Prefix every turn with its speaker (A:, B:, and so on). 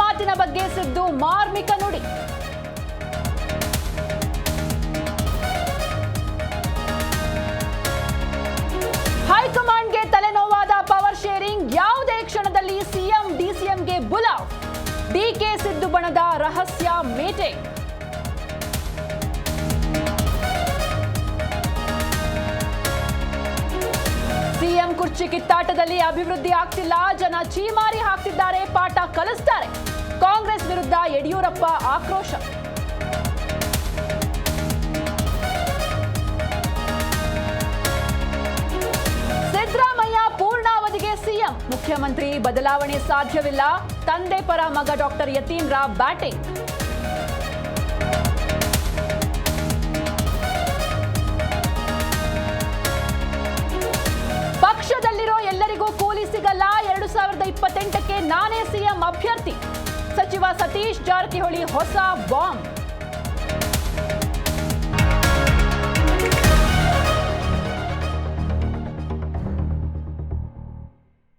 A: ಮಾತಿನ ಬಗ್ಗೆ ಸಿದ್ದು ಮಾರ್ಮಿಕ ನುಡಿ. ಹೈಕಮಾಂಡ್ಗೆ ತಲೆನೋವಾದ ಪವರ್ ಶೇರಿಂಗ್ ಯಾವುದೇ ಕ್ಷಣದಲ್ಲಿ ಸಿಎಂ, ಡಿಸಿಎಂಗೆ ಬುಲಾವ್. ಡಿಕೆ ಸಿದ್ದು ಬಣದ ರಹಸ್ಯ ಮೀಟಿಂಗ್ ಸಿಎಂ ಕುರ್ಚಿ ಕಿತ್ತಾಟದಲ್ಲಿ ಅಭಿವೃದ್ಧಿ ಆಗ್ತಿಲ್ಲ, ಜನ ಚೀಮಾರಿ ಹಾಕ್ತಿದ್ದಾರೆ, ಪಾಠ ಕಲಿಸ್ತಾರೆ. ಕಾಂಗ್ರೆಸ್ ವಿರುದ್ಧ ಯಡಿಯೂರಪ್ಪ ಆಕ್ರೋಶ. ಸಿದ್ದರಾಮಯ್ಯ ಪೂರ್ಣಾವಧಿಗೆ ಸಿಎಂ. ಮುಖ್ಯಮಂತ್ರಿ ಬದಲಾವಣೆ ಸಾಧ್ಯವಿಲ್ಲ, ತಂದೆ ಪರ ಮಗ ಡಾಕ್ಟರ್ ಯತೀಂದ್ರ ಬ್ಯಾಟಿಂಗ್ ಕೂಲಿ ಸಿಗಲ್ಲ ಎರಡು ಸಾವಿರದ ಇಪ್ಪತ್ತೆಂಟಕ್ಕೆ ನಾನೇ ಸಿಎಂ ಅಭ್ಯರ್ಥಿ. ಸಚಿವ ಸತೀಶ್ ಜಾರಕಿಹೊಳಿ ಹೊಸ ಬಾಂಬ್.